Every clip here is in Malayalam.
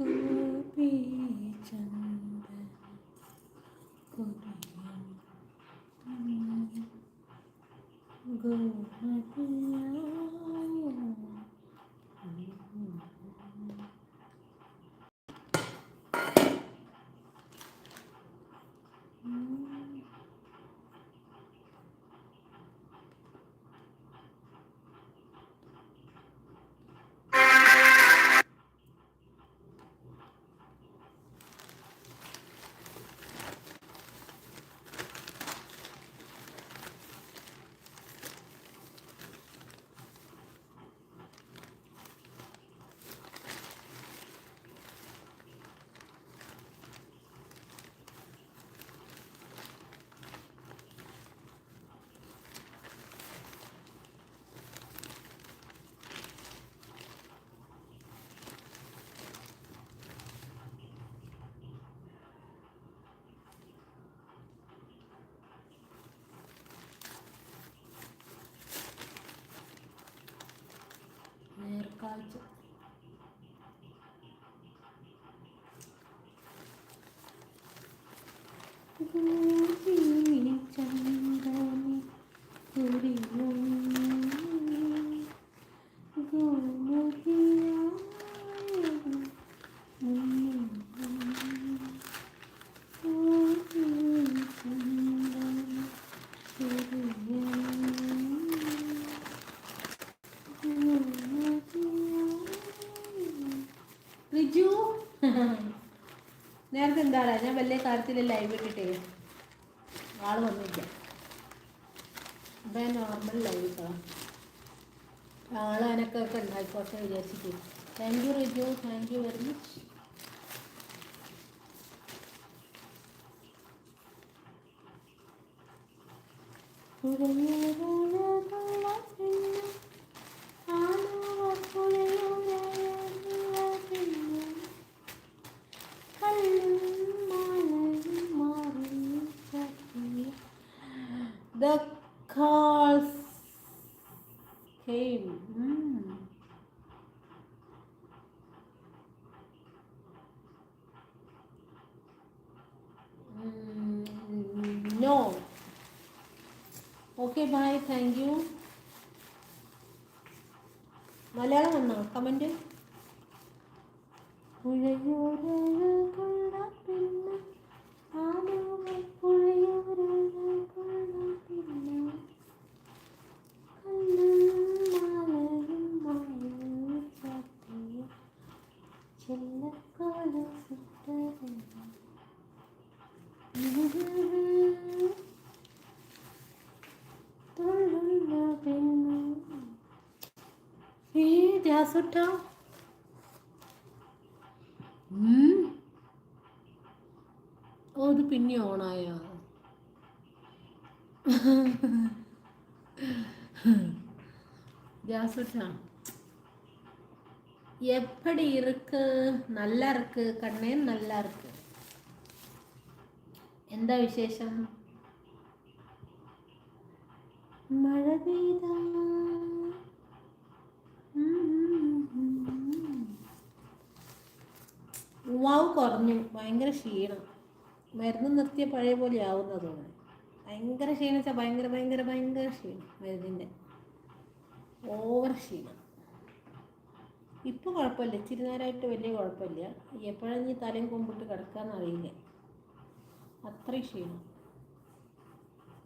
Ooh. కావచ్చు Mm-hmm. വലിയ കാര്യത്തിൽ ലൈവ് ഇട്ടിട്ടേ ആൾ വന്നില്ല. അപ്പം നോർമൽ ലൈവ് ആൾ അനക്കൊക്കെ ഉണ്ടായിക്കോട്ടെ വിചാരിച്ചിട്ട്. Thank you Riju. Thank you very much The no. Okay bye thank you Malayalam വന്നോ? കമന്റ് പുഴയോരഴകുള്ള ഓ ഇത് പിന്നെ ഓണായോ ஜாசுட்டா எப்படி இருக்கு நல்லா இருக்கு கண்ணே நல்லா இருக்கு എന്താ വിശേഷം മഴ പെയ്ത ഉവാവ് കുറഞ്ഞു. ഭയങ്കര ക്ഷീണം. മരുന്ന് നിർത്തിയ പഴയ പോലെ ആവുന്നതുകൊണ്ട് ഭയങ്കര ക്ഷീണം വെച്ചാൽ ഭയങ്കര ഭയങ്കര ഭയങ്കര ക്ഷീണം മരുന്നിന്റെ ഓവർ ക്ഷീണം. ഇപ്പോൾ കുഴപ്പമില്ല. ഇച്ചിരി നേരമായിട്ട് വലിയ കുഴപ്പമില്ല. എപ്പോഴാണ് ഈ തലയും കൊമ്പിട്ട് കിടക്കാന്ന് അറിയില്ല. അത്രയും ക്ഷീണം.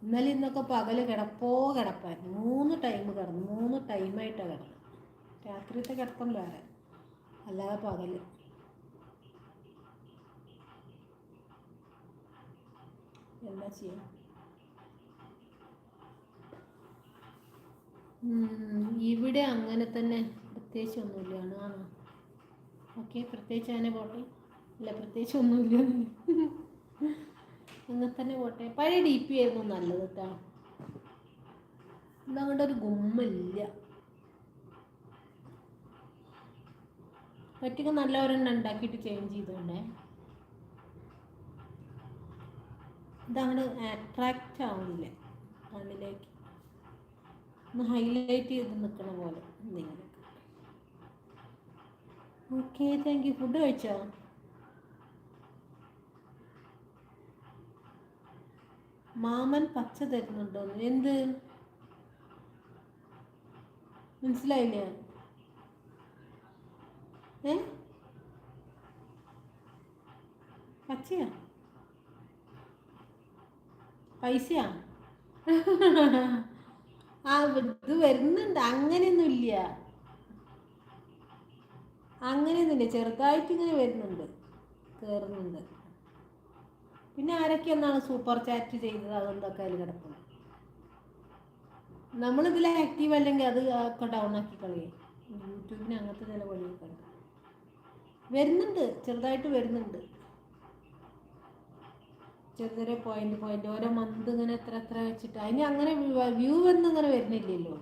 ഇന്നലെ ഇന്നൊക്കെ പകൽ കിടപ്പോ കിടപ്പായിരുന്നു. മൂന്ന് ടൈം കിടന്നു. മൂന്ന് ടൈമായിട്ടാണ് കിടന്നത്. രാത്രിയത്തെ കിടപ്പം വേറെ. അല്ലാതെ പകൽ. എന്താ ചെയ്യാം? ഉം, ഇവിടെ അങ്ങനെ തന്നെ പ്രത്യേകിച്ച് ഒന്നുമില്ല. ആണോ? ഓക്കെ പ്രത്യേകിച്ച് അങ്ങനെ പോട്ടെ. ഇല്ല പ്രത്യേകിച്ച് ഒന്നുമില്ല. അങ്ങനെ തന്നെ പോട്ടെ. പഴയ ഡി പി ആയിരുന്നു നല്ലത് കേട്ടോ ഇതങ്ങോട്ട് ഒരു ഗുമ്മില്ല. പറ്റുക നല്ലവരെണ്ണം ഉണ്ടാക്കിയിട്ട് ചേഞ്ച് ചെയ്തോണ്ടേ. ഇതങ്ങോട്ട് അട്രാക്റ്റ് ആവുന്നില്ല. കണ്ണിലേക്ക് ഒന്ന് ഹൈലൈറ്റ് ചെയ്ത് നിൽക്കണ പോലെ എന്തെങ്കിലും ഓക്കെ താങ്ക് യു ഫുഡ് കഴിച്ചോ? മാമൻ പച്ച തരുന്നുണ്ടോ എന്ത്? മനസ്സിലായില്ല? ഏ? പച്ചയാ? പൈസയാ? ആ ഇത് വരുന്നുണ്ട്. അങ്ങനെയൊന്നുമില്ല. അങ്ങനെയൊന്നുമില്ല. ചെറുതായിട്ട് ഇങ്ങനെ വരുന്നുണ്ട്. കയറുന്നുണ്ട് പിന്നെ ആരൊക്കെ ഒന്നാണ് സൂപ്പർ ചാറ്റ് ചെയ്തത്? അതെന്തൊക്കെ അതിൽ കിടക്കുന്നത് നമ്മളിതിൽ ആക്റ്റീവ് അല്ലെങ്കിൽ അത് ഒക്കെ ഡൗൺ ആക്കി കളയും. യൂട്യൂബിന് അങ്ങനത്തെ ചില വഴിയൊക്കെ വരുന്നുണ്ട്. ചെറുതായിട്ട് വരുന്നുണ്ട്. ചെറിയ ചെറിയ പോയിന്റ് പോയിന്റ് ഓരോ മന്ത് ഇങ്ങനെ എത്ര എത്ര വെച്ചിട്ട്. അതിന് അങ്ങനെ വ്യൂ ഒന്നും ഇങ്ങനെ വരുന്നില്ലല്ലോ.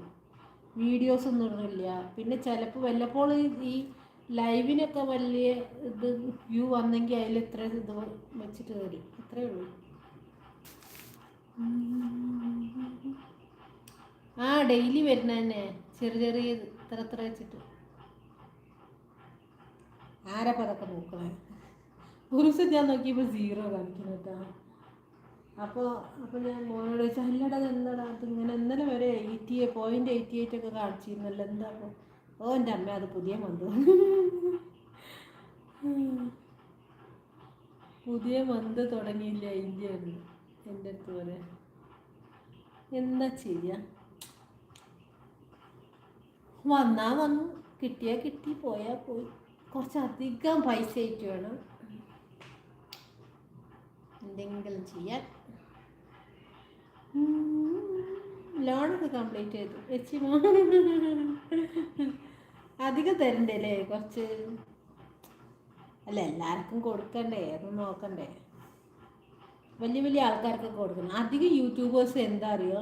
വീഡിയോസ് ഒന്നും ഇടുന്നില്ല. പിന്നെ ചിലപ്പോൾ വല്ലപ്പോൾ ഈ- ലൈവിനൊക്കെ വലിയ ഇത് വ്യൂ വന്നെങ്കിൽ അതിൽ ഇത്ര ഇത് വെച്ചിട്ട് വരും. അത്രേ ഉള്ളൂ. ആ ഡെയിലി വരുന്ന തന്നെ. ചെറിയ ചെറിയ ഇത്. ഇത്ര ഇത്ര വെച്ചിട്ട്. ആരപ്പം അതൊക്കെ നോക്കണേ? ഒരു ദിവസം ഞാൻ നോക്കിയപ്പോൾ സീറോ കാണിക്കുന്നു കേട്ടോ അപ്പോൾ അപ്പോൾ ഞാൻ മോനോട് ചോദിച്ചാൽ അല്ലടാ എന്താടാ? അത് ഇങ്ങനെ ഇന്നലെ വരെ എയ്റ്റി പോയിന്റ് എയ്റ്റി എയ്റ്റ് ഒക്കെ കാണിച്ചിരുന്നല്ലോ. എന്താ അപ്പോൾ ഓ എന്റെ അമ്മ അത് പുതിയ മന്ത്. പുതിയ മന്ത് തുടങ്ങിയില്ല ഇന്ത്യയിൽ എന്റെ അടുത്ത് പോലെ എന്താ ചെയ്യാ? വന്നാ വന്നു. കിട്ടിയാൽ കിട്ടി പോയാൽ പോയി. കുറച്ചധികം പൈസ ആയിട്ട് വേണം. എന്തെങ്കിലും ചെയ്യാൻ. ലോണൊക്കെ കംപ്ലീറ്റ് ചെയ്തു. വെച്ച് അധികം തരണ്ടേ അല്ലേ കുറച്ച്? അല്ല എല്ലാവർക്കും കൊടുക്കണ്ടേ? അത് നോക്കണ്ടേ? വലിയ വലിയ ആൾക്കാർക്ക് കൊടുക്കണം. അധികം യൂട്യൂബേഴ്സ് എന്താ അറിയോ?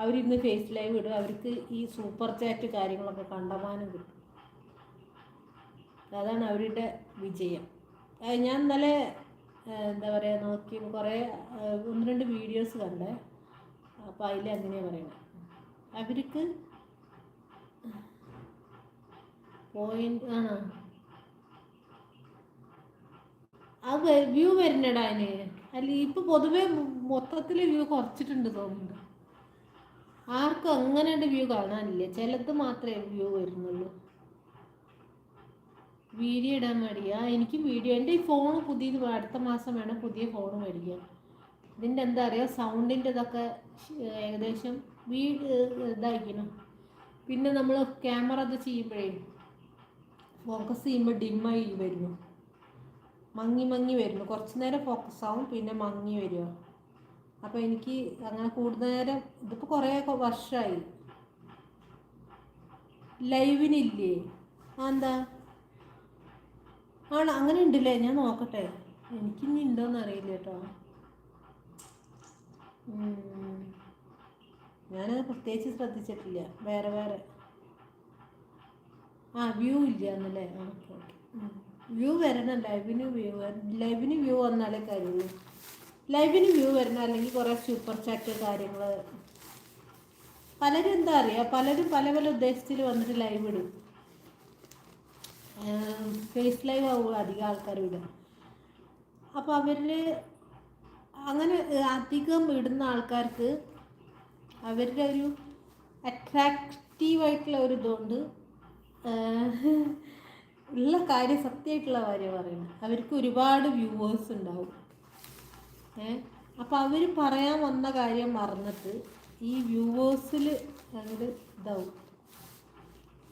അവരിന്ന് ഫേസ് ലൈവ് ഇടും. അവർക്ക് ഈ സൂപ്പർ ചാറ്റ് കാര്യങ്ങളൊക്കെ കണ്ടമാനം കിട്ടും. അതാണ് അവരുടെ വിജയം. ഞാൻ ഇന്നലെ എന്താ പറയുക നോക്കി കുറേ ഒന്ന് രണ്ട് വീഡിയോസ് കണ്ടേ. അപ്പോൾ അതിൽ അങ്ങനെയാണ് പറയുന്നത് അവർക്ക് പോയിന്റ് ആ അത് വ്യൂ വരുന്നടാ അതിന്. അല്ല ഇപ്പൊ പൊതുവെ മൊത്തത്തിൽ വ്യൂ കുറച്ചിട്ടുണ്ട് തോന്നുന്നുണ്ട്. ആർക്കും അങ്ങനെ വ്യൂ കാണാനില്ല. ചിലത് മാത്രമേ വ്യൂ വരുന്നുള്ളൂ. വീഡിയോ ഇടാൻ മടിയാ. എനിക്ക് വീഡിയോ എന്റെ ഈ ഫോൺ പുതിയത് അടുത്ത മാസം വേണം പുതിയ ഫോൺ മേടിക്കാൻ. ഇതിന്റെ എന്താ അറിയുക സൗണ്ടിന്റെ ഇതൊക്കെ ഏകദേശം വീട് ഇതായിരിക്കണം പിന്നെ നമ്മൾ ക്യാമറ ഇത് ചെയ്യുമ്പോഴേ ഫോക്കസ് ചെയ്യുമ്പോൾ ഡിമ്മായി വരുന്നു. മങ്ങി മങ്ങി വരുന്നു. കുറച്ച് നേരം ഫോക്കസ് ആവും പിന്നെ മങ്ങി വരിക. അപ്പോൾ എനിക്ക് അങ്ങനെ കൂടുതൽ നേരം ഇതിപ്പോൾ കുറേ വർഷമായി ലൈവിനില്ലേ ആ എന്താ? ആണ് അങ്ങനെ ഉണ്ടല്ലേ? ഞാൻ നോക്കട്ടെ. എനിക്കിനി ഉണ്ടോയെന്ന് അറിയില്ല കേട്ടോ. ഞാൻ പ്രത്യേകിച്ച് ശ്രദ്ധിച്ചിട്ടില്ല. വേറെ വേറെ. ആ വ്യൂ ഇല്ല എന്നല്ലേ ഓക്കെ ഓക്കെ വ്യൂ വരണം. ലൈവിന് വ്യൂ ലൈവിന് വ്യൂ വന്നാലേ കാര്യമുള്ളൂ. ലൈവിന് വ്യൂ വരണം. അല്ലെങ്കിൽ കുറേ സൂപ്പർ ചാറ്റ് കാര്യങ്ങൾ പലരും എന്താ അറിയുക പലരും പല പല ഉദ്ദേശത്തിൽ വന്നിട്ട് ലൈവ് ഇടും. ഫേസ് ലൈവ് ആവും അധികം ആൾക്കാർ ഇടുക അപ്പോൾ അവരിൽ അങ്ങനെ അധികം ഇടുന്ന ആൾക്കാർക്ക് അവരുടെ ഒരു അട്രാക്റ്റീവായിട്ടുള്ള ഒരു ഇതുകൊണ്ട് ഉള്ള കാര്യം സത്യമായിട്ടുള്ള കാര്യം പറയുന്നത്. അവർക്ക് ഒരുപാട് വ്യൂവേഴ്സ് ഉണ്ടാവും. ഏ അപ്പോൾ അവർ പറയാൻ വന്ന കാര്യം മറന്നിട്ട് ഈ വ്യൂവേഴ്സിൽ അങ്ങോട്ട് ഇതാവും.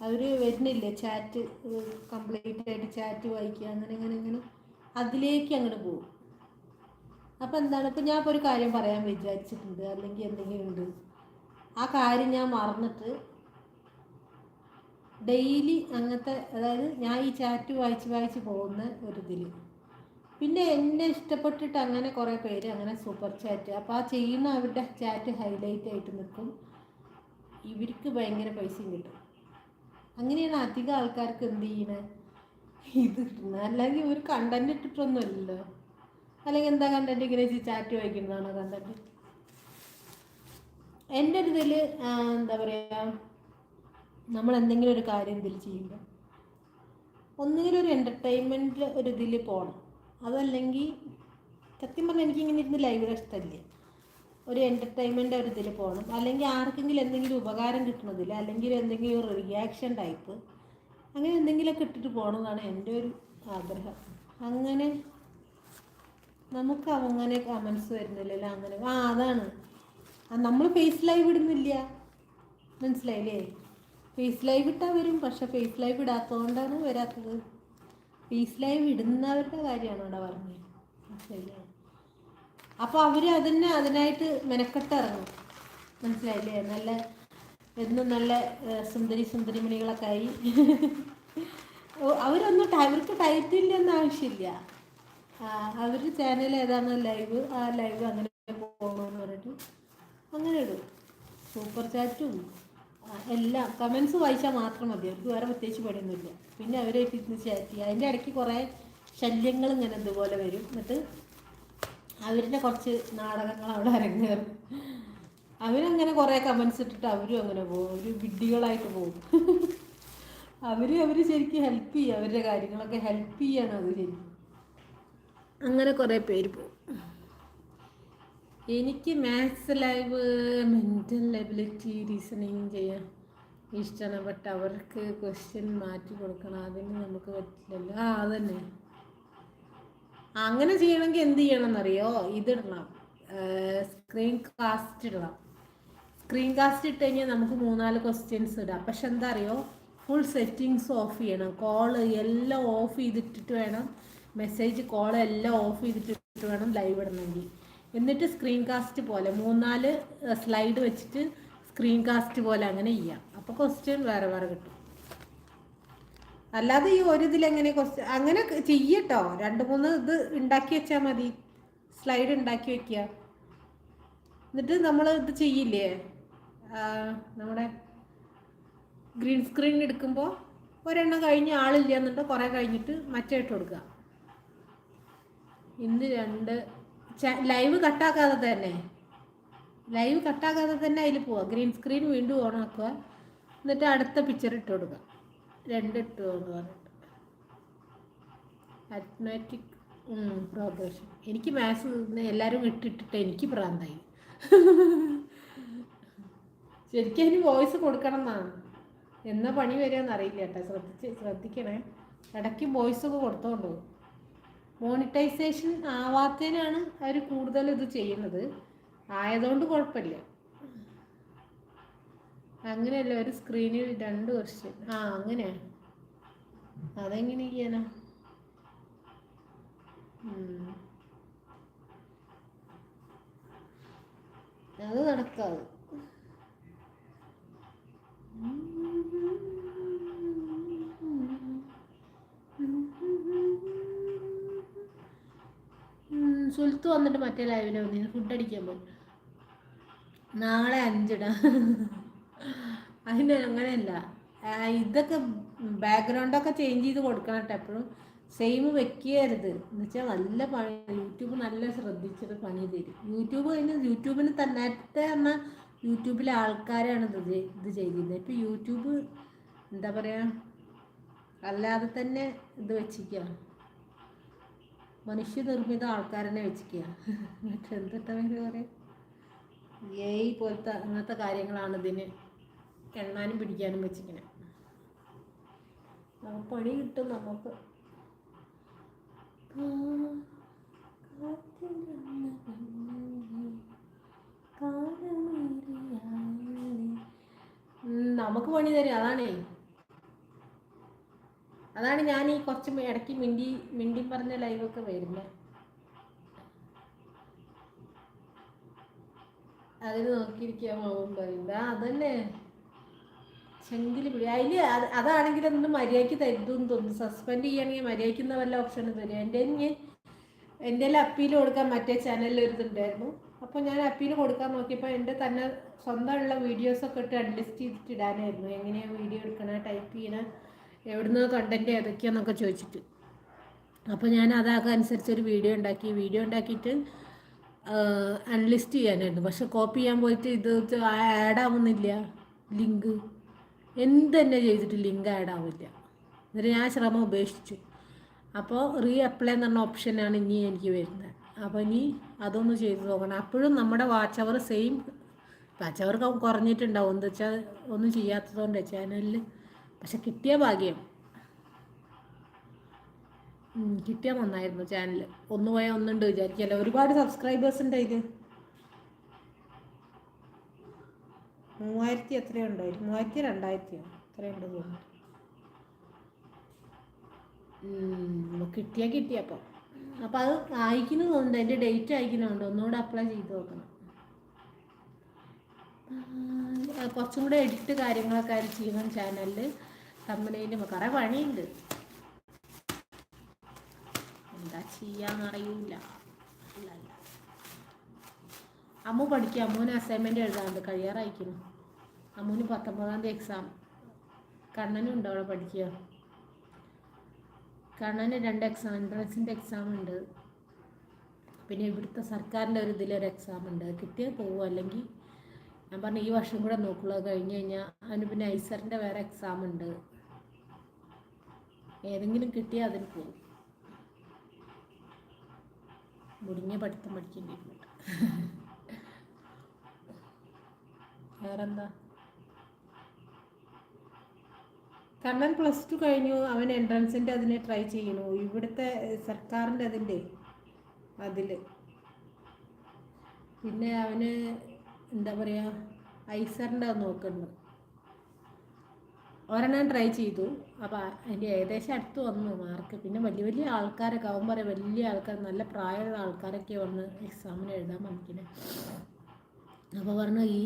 അവർ വരുന്നില്ല? ചാറ്റ് കംപ്ലീറ്റ് ആയിട്ട് ചാറ്റ് വായിക്കുക അങ്ങനെ അങ്ങനെ അങ്ങനെ. അതിലേക്ക് അങ്ങോട്ട് പോകും. അപ്പം എന്താണ്? ഇപ്പം ഞാൻ ഇപ്പോൾ ഒരു കാര്യം പറയാൻ വിചാരിച്ചിട്ടുണ്ട്. അല്ലെങ്കിൽ എന്തെങ്കിലും ഉണ്ട്. ആ കാര്യം ഞാൻ മറന്നിട്ട് ഡെയിലി അങ്ങനത്തെ അതായത് ഞാൻ ഈ ചാറ്റ് വായിച്ച് വായിച്ച് പോകുന്ന ഒരു ഇതിൽ പിന്നെ എന്നെ ഇഷ്ടപ്പെട്ടിട്ട് അങ്ങനെ കുറേ പേര് അങ്ങനെ സൂപ്പർ ചാറ്റ് അപ്പോൾ ആ ചെയ്യുന്ന അവരുടെ ചാറ്റ് ഹൈലൈറ്റ് ആയിട്ട് നിൽക്കും. ഇവർക്ക് ഭയങ്കര പൈസയും കിട്ടും. അങ്ങനെയാണ് അധികം ആൾക്കാർക്ക് എന്ത് ചെയ്യണേ? ഇത് അല്ലെങ്കിൽ ഒരു കണ്ടന്റ് ഇട്ടിട്ടൊന്നുമല്ലല്ലോ. അല്ലെങ്കിൽ എന്താ കണ്ടന്റ് ഇങ്ങനെ ചാറ്റ് വായിക്കുന്നതാണോ കണ്ടന്റ് എന്റെ ഒരു ഇതിൽ എന്താ പറയുക നമ്മൾ എന്തെങ്കിലും ഒരു കാര്യം ഇതിൽ ചെയ്യുമ്പോൾ ഒന്നുകിലും ഒരു എന്റർടൈൻമെന്റ് ഒരു ഇതിൽ പോകണം അതല്ലെങ്കിൽ സത്യം പറഞ്ഞാൽ എനിക്കിങ്ങനെ ഇരുന്ന് ലൈവ് ഇഷ്ടമില്ല. ഒരു എന്റർടൈൻമെന്റ് ഒരു ഇതിൽ പോകണം അല്ലെങ്കിൽ ആർക്കെങ്കിലും എന്തെങ്കിലും ഉപകാരം കിട്ടണതില്ല അല്ലെങ്കിൽ എന്തെങ്കിലും ഒരു റിയാക്ഷൻ ടൈപ്പ് അങ്ങനെ എന്തെങ്കിലുമൊക്കെ ഇട്ടിട്ട് പോകണമെന്നാണ് എന്റെ ഒരു ആഗ്രഹം. അങ്ങനെ നമുക്ക് അങ്ങനെ കമൻസ് വരുന്നില്ലല്ലോ അങ്ങനെ. ആ അതാണ്. നമ്മൾ ഫേസ് ലൈവ് ഇടുന്നില്ല. മനസ്സിലായില്ലേ? ഫേസ് ലൈവ് ഇട്ടാൽ വരും പക്ഷെ ഫേസ് ലൈവ് ഇടാത്തതുകൊണ്ടാണ് വരാത്തത്. ഫേസ് ലൈവ് ഇടുന്നവരുടെ കാര്യമാണ് ഇവിടെ പറഞ്ഞത്. ശരിയാണ്. അപ്പോൾ അവർ അതിനെ അതിനായിട്ട് മെനക്കെട്ട് ഇറങ്ങും മനസ്സിലായില്ലേ? നല്ല എന്നും നല്ല സുന്ദരി സുന്ദരി സുന്ദരിമണികളൊക്കെ ആയി. അവരൊന്നും അവർക്ക് ടൈറ്റില്ലെന്ന് ആവശ്യമില്ല. അവരുടെ ചാനൽ ഏതാണ് ലൈവ് ആ ലൈവ് അങ്ങനെ പോകണമെന്ന് പറഞ്ഞിട്ട് അങ്ങനെ ഇടും. സൂപ്പർ ചാറ്റും എല്ലാം. കമൻസ് വായിച്ചാൽ മാത്രം മതി. അവർക്ക് വേറെ പ്രത്യേകിച്ച് പണിയൊന്നുമില്ല പിന്നെ അവരായിട്ട് ഇരുന്ന് ചാറ്റ് ചെയ്യുക. അതിന്റെ ഇടയ്ക്ക് കുറേ ശല്യങ്ങൾ ഇങ്ങനെ ഇതുപോലെ വരും. എന്നിട്ട് അവരുടെ കുറച്ച് നാടകങ്ങൾ അവിടെ അരങ്ങേറും. അവരങ്ങനെ കുറേ കമൻസ് ഇട്ടിട്ട് അവരും അങ്ങനെ പോകും. ഒരു വിഡ്ഢികളായിട്ട് പോകും. അവർ അവർ ശരിക്കും ഹെൽപ്പ് ചെയ്യുക അവരുടെ കാര്യങ്ങളൊക്കെ ഹെൽപ്പ് ചെയ്യാണ് അത് അങ്ങനെ കുറേ പേര് പോകും. എനിക്ക് maths live mental ability reasoning ചെയ്യാൻ ഇഷ്ടമാണ്. ബട്ട് അവർക്ക് ക്വസ്റ്റ്യൻ മാറ്റി കൊടുക്കണം. അതിന് നമുക്ക് പറ്റില്ലല്ലോ. ആ അതന്നെ. അങ്ങനെ ചെയ്യണമെങ്കിൽ എന്ത് ചെയ്യണം എന്നറിയോ ഇതിടണം സ്ക്രീൻ കാസ്റ്റ് ഇടണം. സ്ക്രീൻ കാസ്റ്റ് ഇട്ട് കഴിഞ്ഞാൽ നമുക്ക് മൂന്നാൽ ക്വസ്റ്റ്യൻസ് ഇടാം. പക്ഷെ എന്താ അറിയോ ഫുൾ സെറ്റിങ്സ് ഓഫ് ചെയ്യണം. കോൾ എല്ലാം ഓഫ് ചെയ്തിട്ടിട്ട് വേണം. മെസ്സേജ് കോൾ എല്ലാം ഓഫ് ചെയ്തിട്ടിട്ട് വേണം ലൈവ് ഇടണമെങ്കിൽ. എന്നിട്ട് സ്ക്രീൻ കാസ്റ്റ് പോലെ മൂന്നാൽ സ്ലൈഡ് വെച്ചിട്ട് സ്ക്രീൻ കാസ്റ്റ് പോലെ അങ്ങനെ ചെയ്യാം. അപ്പോൾ ക്വസ്റ്റ്യൻ വേറെ വേറെ കിട്ടും. അല്ലാതെ ഈ ഒരു ഇതിൽ എങ്ങനെ കുറച്ച് അങ്ങനെ ചെയ്യട്ടോ. രണ്ട് മൂന്ന് ഇത് ഉണ്ടാക്കി വെച്ചാൽ മതി. സ്ലൈഡ് ഉണ്ടാക്കി വെക്കുക എന്നിട്ട് നമ്മൾ ഇത് ചെയ്യില്ലേ? നമ്മുടെ ഗ്രീൻ സ്ക്രീൻ എടുക്കുമ്പോൾ ഒരെണ്ണം കഴിഞ്ഞ് ആളില്ല എന്നിട്ട് കുറേ കഴിഞ്ഞിട്ട് മറ്റേ ഇട്ട് കൊടുക്കുക ഇന്ന് രണ്ട് ലൈവ് കട്ടാക്കാതെ തന്നെ. ലൈവ് കട്ടാക്കാതെ തന്നെ അതിൽ പോവുക ഗ്രീൻ സ്ക്രീൻ വീണ്ടും ഓണാക്കുക എന്നിട്ട് അടുത്ത പിക്ചർ ഇട്ട് കൊടുക്കുക രണ്ട് ഇട്ട് എന്ന് പറഞ്ഞിട്ട്. അത്മാറ്റിക് പ്രോഗ്രഷൻ എനിക്ക് മാത്സ് എല്ലാവരും ഇട്ടിട്ടിട്ട് എനിക്ക് പ്രാന്തായി. ശരിക്കും അതിന് വോയിസ് കൊടുക്കണം എന്നാണ്. എന്നാ പണി വരികയെന്ന് അറിയില്ല കേട്ടോ. ശ്രദ്ധിച്ച് ശ്രദ്ധിക്കണേ. ഇടയ്ക്ക് വോയിസ് ഒക്കെ കൊടുത്തോണ്ട് മോണിറ്റൈസേഷൻ ആവാത്തതിനാണ് അവർ കൂടുതൽ ഇത് ചെയ്യുന്നത്. ആയതുകൊണ്ട് കുഴപ്പമില്ല. അങ്ങനെയല്ല ഒരു സ്ക്രീനിൽ രണ്ട് ക്വസ്റ്റ്യൻ ആ അങ്ങനെ. അതെങ്ങനെ ചെയ്യാനാ. അത് നടക്കാതെ. സുൽത്ത് വന്നിട്ട് മറ്റേ ലൈവിൽ വന്നിരുന്നു ഫുഡ് അടിക്കാൻ പോയി. നാളെ അഞ്ചിടാ. അതിന് അങ്ങനെയല്ല. ഇതൊക്കെ ബാക്ക്ഗ്രൗണ്ടൊക്കെ ചേഞ്ച് ചെയ്ത് കൊടുക്കണം കേട്ടോ എപ്പോഴും. സെയിം വെക്കരുത്. എന്ന് വെച്ചാൽ നല്ല പണി. യൂട്യൂബ് നല്ല ശ്രദ്ധിച്ചിട്ട് പണി തരും. യൂട്യൂബ് കഴിഞ്ഞ് യൂട്യൂബിന് തന്നെ നേരത്തെ പറഞ്ഞാൽ യൂട്യൂബിലെ ആൾക്കാരാണ് ഇത് ഇത് ചെയ്തിരുന്നത് ഇപ്പം യൂട്യൂബ് എന്താ പറയുക അല്ലാതെ തന്നെ ഇത് വെച്ചിരിക്കുക മനുഷ്യനിർമ്മിത ആൾക്കാരെന്നെ വെച്ചിരിക്കുക എന്നിട്ട് എന്തിട്ടാ പറയുക പറയാം? ഏയ് പോലത്തെ അങ്ങനത്തെ കാര്യങ്ങളാണ് ഇതിന് എണ്ണാനും പിടിക്കാനും വെച്ചിങ്ങനെ. പണി കിട്ടും നമുക്ക്. നമുക്ക് പണി തരും അതാണേ. അതാണ് ഞാൻ ഈ കുറച്ച് ഇടയ്ക്ക് മിണ്ടി മിണ്ടി പറഞ്ഞ ലൈവൊക്കെ വരുന്നത് അതിന് നോക്കിയിരിക്കാൻ മാവും പറയുന്നത്. ആ അതന്നെ പിഴ പിടി അതിൽ അത് അതാണെങ്കിൽ ഒന്ന് മര്യാദയ്ക്ക് തരുതും തോന്നുന്നു. സസ്പെൻഡ് ചെയ്യുകയാണെങ്കിൽ മര്യാദയ്ക്കുന്ന വല്ല ഓപ്ഷൻ തരും. എന്റെ ഞാൻ എന്റെ അപ്പീൽ കൊടുക്കാൻ മറ്റേ ചാനലിൽ ഒരു ഇതുണ്ടായിരുന്നു അപ്പോൾ ഞാൻ അപ്പീൽ കൊടുക്കാൻ നോക്കിയപ്പോൾ എന്റെ തന്നെ സ്വന്തമുള്ള വീഡിയോസൊക്കെ ഇട്ട് അഡ്ജസ്റ്റ് ചെയ്തിട്ട് ഇടാനായിരുന്നു. എങ്ങനെയാണ് വീഡിയോ എടുക്കണ ടൈപ്പ് ചെയ്യണ എവിടുന്ന കണ്ടന്റ് ഏതൊക്കെയാണെന്നൊക്കെ ചോദിച്ചിട്ട്. അപ്പോൾ ഞാൻ അതൊക്കെ അനുസരിച്ച് ഒരു വീഡിയോ ഉണ്ടാക്കി. വീഡിയോ ഉണ്ടാക്കിയിട്ട് അൺലിസ്റ്റ് ചെയ്യാനായിരുന്നു. പക്ഷെ കോപ്പി ചെയ്യാൻ പോയിട്ട് ഇത് ആഡ് ആവുന്നില്ല. ലിങ്ക്. എന്ത് തന്നെ ചെയ്തിട്ട് ലിങ്ക് ആഡ് ആവില്ല. എന്നിട്ട് ഞാൻ ശ്രമം ഉപേക്ഷിച്ചു. അപ്പോൾ റീ അപ്ലൈ എന്ന് പറഞ്ഞ ഓപ്ഷനാണ് ഇനി എനിക്ക് വരുന്നത്. അപ്പോൾ ഇനി അതൊന്ന് ചെയ്ത് നോക്കണം. അപ്പോഴും നമ്മുടെ watch hour same watch hour കുറഞ്ഞിട്ടുണ്ടാവും. എന്താ വെച്ചാൽ ഒന്നും ചെയ്യാത്തതുകൊണ്ട് ചാനലിൽ പക്ഷെ കിട്ടിയ ഭാഗ്യം. കിട്ടിയാൽ കിട്ടിയ നന്നായിരുന്നു ചാനൽ ഒന്ന് പോയാൽ ഒന്നുണ്ട് വിചാരിക്കല്ലോ? ഒരുപാട് സബ്സ്ക്രൈബേഴ്സ് ഉണ്ട് ഇതിൽ മൂവായിരത്തി എത്രയോ ഉണ്ടായിരുന്നു മൂവായിരത്തി രണ്ടായിരത്തിയോ? എത്രയുണ്ട് തോന്നുന്നു? കിട്ടിയാൽ കിട്ടിയാ കിട്ടിയപ്പോൾ അപ്പോൾ അത് അയക്കുന്നു തോന്നുന്നുണ്ട്. എന്റെ ഡേറ്റ് അയക്കുന്നുണ്ട്. ഒന്നുകൂടെ അപ്ലൈ ചെയ്ത് നോക്കണം. കുറച്ചും കൂടെ എഡിറ്റ് കാര്യങ്ങളൊക്കെ ആയിട്ട് ചെയ്യണം ചാനലിൽ തമ്മിലും കുറേ പണിയുണ്ട്. എന്താ ചെയ്യാന്നറിയില്ല അല്ല അമ്മു പഠിക്കുക. അമ്മുവിന് അസൈൻമെന്റ് എഴുതാറുണ്ട് കഴിയാറായിരിക്കുന്നു അമ്മുവിന് പത്തൊമ്പതാം തീയതി എക്സാം കണ്ണനും ഉണ്ട് അവിടെ പഠിക്കുക. കണ്ണന് രണ്ട് എക്സാം എൻട്രൻസിന്റെ എക്സാം ഉണ്ട്. പിന്നെ ഇവിടുത്തെ സർക്കാരിന്റെ ഒരു ഇതിലൊരു എക്സാം ഉണ്ട്. കിട്ടിയാൽ പോകും അല്ലെങ്കിൽ ഞാൻ പറഞ്ഞു ഈ വർഷം കൂടെ നോക്കുള്ളത് കഴിഞ്ഞ് കഴിഞ്ഞാൽ അതിന് പിന്നെ ഐസറിന്റെ വേറെ എക്സാം ഉണ്ട്. ഏതെങ്കിലും കിട്ടിയാൽ അതിന് പോകും മുടിഞ്ഞ പഠിത്തം പഠിക്കേണ്ടി വേറെന്താ? കണ്ണൻ പ്ലസ് ടു കഴിഞ്ഞു. അവൻ എൻട്രൻസിന്റെ അതിന് ട്രൈ ചെയ്യണു ഇവിടുത്തെ സർക്കാരിന്റെ അതിന്റെ അതിൽ പിന്നെ അവന് എന്താ പറയുക ഐസറിന്റെ അത് നോക്കുന്നുണ്ട് ഒരെണ്ണം ട്രൈ ചെയ്തു. അപ്പോൾ അതിന്റെ ഏകദേശം അടുത്ത് വന്നു മാർക്ക് പിന്നെ വലിയ വലിയ ആൾക്കാരൊക്കെ അവൻ പറയും വലിയ ആൾക്കാർ നല്ല പ്രായമുള്ള ആൾക്കാരൊക്കെ വന്ന് എക്സാമിന് എഴുതാൻ പറ്റില്ല അപ്പോൾ പറഞ്ഞു ഈ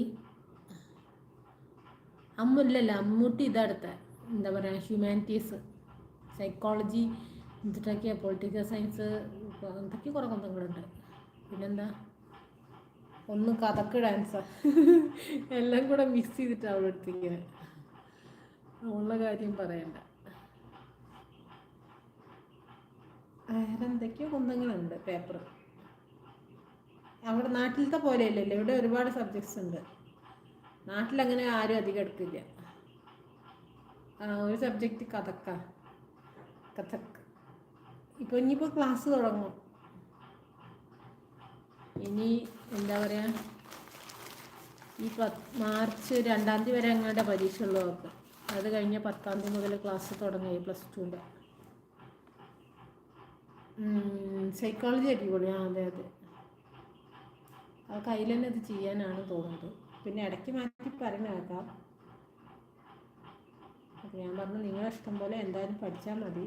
അമ്മില്ലല്ല അമ്മൂട്ടി ഇതടുത്ത എന്താ പറയുക ഹ്യൂമാനിറ്റീസ് സൈക്കോളജി എന്നിട്ടൊക്കെ പൊളിറ്റിക്കൽ സയൻസ് എന്തൊക്കെ കുറേ കൊന്തങ്ങളുണ്ട് പിന്നെന്താ? ഒന്ന് കഥക്ക് ഡാൻസാ എല്ലാം കൂടെ മിക്സ് ചെയ്തിട്ടാണ് അവിടെ എടുത്തിങ്ങനെ ഉള്ള കാര്യം പറയണ്ട. വേറെ എന്തൊക്കെയോ കുന്തങ്ങളുണ്ട് പേപ്പർ അവിടെ നാട്ടിലത്തെ പോലെയല്ലല്ലോ ഇവിടെ ഒരുപാട് സബ്ജക്ട്സ് ഉണ്ട്. നാട്ടിലങ്ങനെ ആരും അധികം എടുക്കില്ല. ആ, ഒരു സബ്ജക്റ്റ് കഥക്ക. കഥക്ക് ഇപ്പോൾ ഇനിയിപ്പോൾ ക്ലാസ് തുടങ്ങും. ഇനി എന്താ പറയുക ഈ പത്ത് മാർച്ച് രണ്ടാം തീയതി വരെ അങ്ങോട്ട് പരീക്ഷ ഉള്ളവർക്ക് അത് കഴിഞ്ഞ പത്താം തീയതി മുതൽ ക്ലാസ് തുടങ്ങി പ്ലസ് ടുന്റെ സൈക്കോളജി അടിപൊളിയാണ് അതെ അതെ അത്. കയ്യിൽ തന്നെ ചെയ്യാനാണ് തോന്നുന്നത്. പിന്നെ ഇടയ്ക്ക് മാറ്റി പറയുന്ന കേൾക്കാം അപ്പം ഞാൻ പറഞ്ഞു നിങ്ങളെ ഇഷ്ടം പോലെ എന്തായാലും പഠിച്ചാൽ മതി.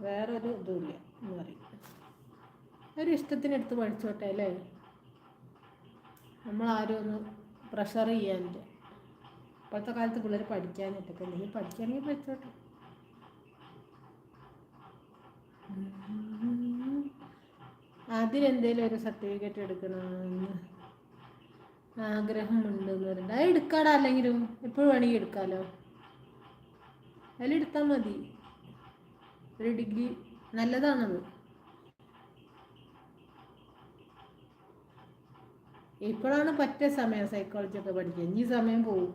വേറൊരു ഇതുമില്ല എന്ന് പറയും. ഒരു ഇഷ്ടത്തിനെടുത്ത് പഠിച്ചോട്ടെ അല്ലേ? നമ്മളാരും ഒന്ന് പ്രഷർ ചെയ്യാനില്ല. ഇപ്പോഴത്തെ കാലത്ത് പിള്ളേർ പഠിക്കാനായിട്ടൊക്കെ എന്തെങ്കിലും പഠിക്കുകയാണെങ്കിൽ പഠിച്ചോട്ടെ. അതിലെന്തേലും ഒരു സർട്ടിഫിക്കറ്റ് എടുക്കണമെന്ന്. ആഗ്രഹമുണ്ട് എന്ന് പറയുന്നത് അത് എടുക്കാടാ അല്ലെങ്കിലും എപ്പോഴും വേണമെങ്കിൽ എടുക്കാമല്ലോ അതിലെടുത്താൽ മതി. ഒരു ഡിഗ്രി നല്ലതാണത്. ഇപ്പോഴാണ് പറ്റിയ സമയം സൈക്കോളജി ഒക്കെ പഠിക്കാൻ. ഇനി സമയം പോകും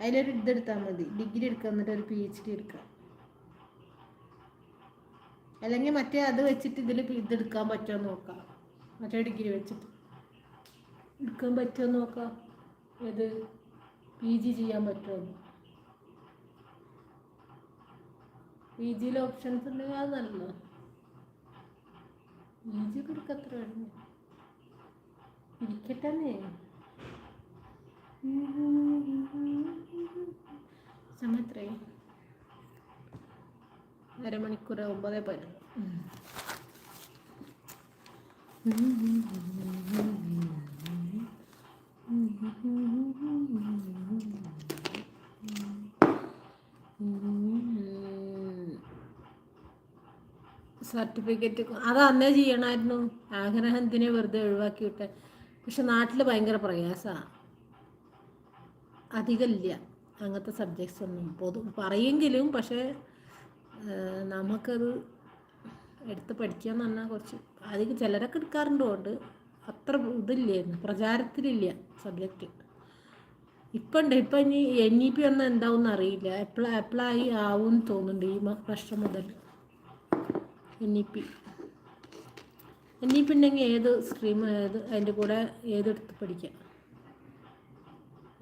അതിലൊരു ഇതെടുത്താൽ മതി. ഡിഗ്രി എടുക്കുക എന്നിട്ട് ഒരു പി എച്ച് ഡി എടുക്കുക അല്ലെങ്കിൽ മറ്റേ അത് വെച്ചിട്ട് ഇതിൽ ഇതെടുക്കാൻ പറ്റുമോ നോക്കാം. മറ്റേ ഡിഗ്രി വെച്ചിട്ട്. എടുക്കാൻ പറ്റുമോ നോക്കാം. ഏത്? പി ജി ചെയ്യാൻ പറ്റുമോ പി ജിയിൽ ഓപ്ഷൻസ് ഉണ്ടെങ്കിൽ അത് നല്ലതാണ് പി ജി കൊടുക്കുക അത്ര വേണം ഇരിക്കട്ടെ സമയം എത്രയും അരമണിക്കൂർ ഒമ്പതേ പതിനൊന്ന്. സർട്ടിഫിക്കറ്റ് അത് അന്നേ ചെയ്യണമായിരുന്നു ആഗ്രഹം എന്തിനെ വെറുതെ ഒഴിവാക്കി വിട്ടെ പക്ഷെ നാട്ടിൽ ഭയങ്കര പ്രയാസമാണ് അധികമില്ല. അങ്ങനത്തെ സബ്ജക്ട്സ് ഒന്നും. പൊതു പറയെങ്കിലും പക്ഷേ നമുക്കത് എടുത്ത് പഠിക്കുക എന്ന് പറഞ്ഞാൽ കുറച്ച് അധികം ചിലരൊക്കെ എടുക്കാറുണ്ട്. അത്ര ഇതില്ലായിരുന്നു പ്രചാരത്തിലില്ല സബ്ജക്റ്റ് ഇപ്പം ഉണ്ട് ഇപ്പം ഇനി എൻ ഇ പി ഒന്നും എന്താവും അറിയില്ല. എപ്പോഴാ എപ്പോഴായി ആവും തോന്നുന്നുണ്ട് ഈ വർഷം മുതൽ N E P N E P ഉണ്ടെങ്കിൽ ഏത് സ്ട്രീം ഏത് അതിന്റെ കൂടെ ഏതെടുത്ത് പഠിക്കാം?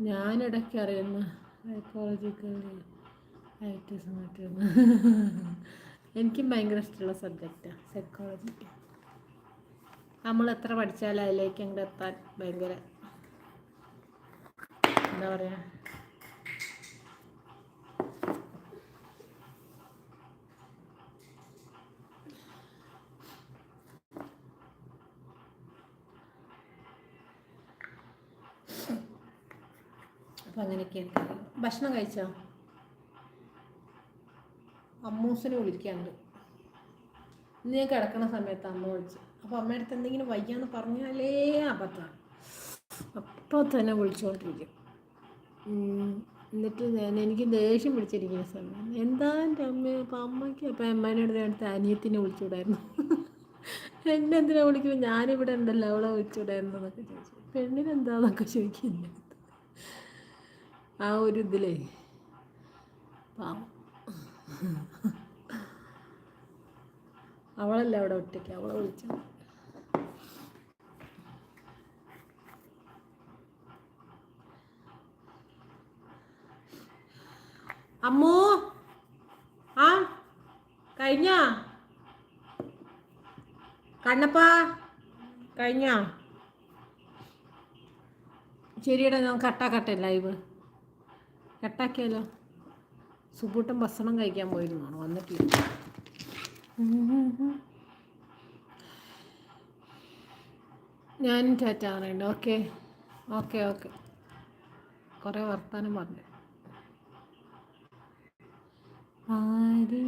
ഞാനിടയ്ക്ക് അറിയുന്ന സൈക്കോളജിക്കൽ ആക്ടേഴ്സ് മറ്റൊന്ന് എനിക്കും ഭയങ്കര ഇഷ്ടമുള്ള സബ്ജക്റ്റാണ് സൈക്കോളജി നമ്മൾ എത്ര പഠിച്ചാലും അതിലേക്ക് അങ്ങോട്ട് എത്താൻ ഭയങ്കര എന്താ പറയുക അപ്പം അങ്ങനെയൊക്കെയാണ് ഭക്ഷണം കഴിച്ചോ? അമ്മൂസിനെ വിളിക്കാണ്ട് ഇന്ന് ഞാൻ കിടക്കണ സമയത്ത് അമ്മ വിളിച്ചു. അപ്പോൾ അമ്മയടുത്ത് എന്തെങ്കിലും വയ്യാന്ന് പറഞ്ഞാലേ അബദ്ധമാണ് അപ്പോൾ തന്നെ വിളിച്ചുകൊണ്ടിരിക്കും. എന്നിട്ട് ഞാൻ എനിക്ക് ദേഷ്യം പിടിച്ചിരിക്കുന്ന സമയം. എന്താ എന്റെ അമ്മ? അപ്പം അമ്മയ്ക്ക് അപ്പം അമ്മേനോട് അടുത്ത് അനിയത്തിനെ വിളിച്ചുവിടായിരുന്നു എന്നെ എന്തിനാ വിളിക്കുമ്പോൾ ഞാനിവിടെ ഉണ്ടല്ലോ അവളെ വിളിച്ചുവിടായിരുന്നു എന്നൊക്കെ ചോദിച്ചു. പെണ്ണിനെന്താന്നൊക്കെ ചോദിക്കുന്ന ആ ഒരു ഇതിലേ. പാവം. അവളല്ല അവിടെ ഒറ്റയ്ക്ക്? അവളെ വിളിച്ചു അമ്മോ. ആ കഴിഞ്ഞ? കണ്ണപ്പാ കഴിഞ്ഞ? ശരിയുടെ ഞാൻ കട്ടാക്കട്ടെ ലൈവ്. കട്ടാക്കിയാലോ? സുബൂട്ടൻ ഭക്ഷണം കഴിക്കാൻ പോയിരുന്നാണ് വന്നിട്ടില്ല. ഞാനും ചാറ്റാറുണ്ട് ഓക്കെ. Okay okay. കുറേ വർത്താനം പറഞ്ഞു. ആരി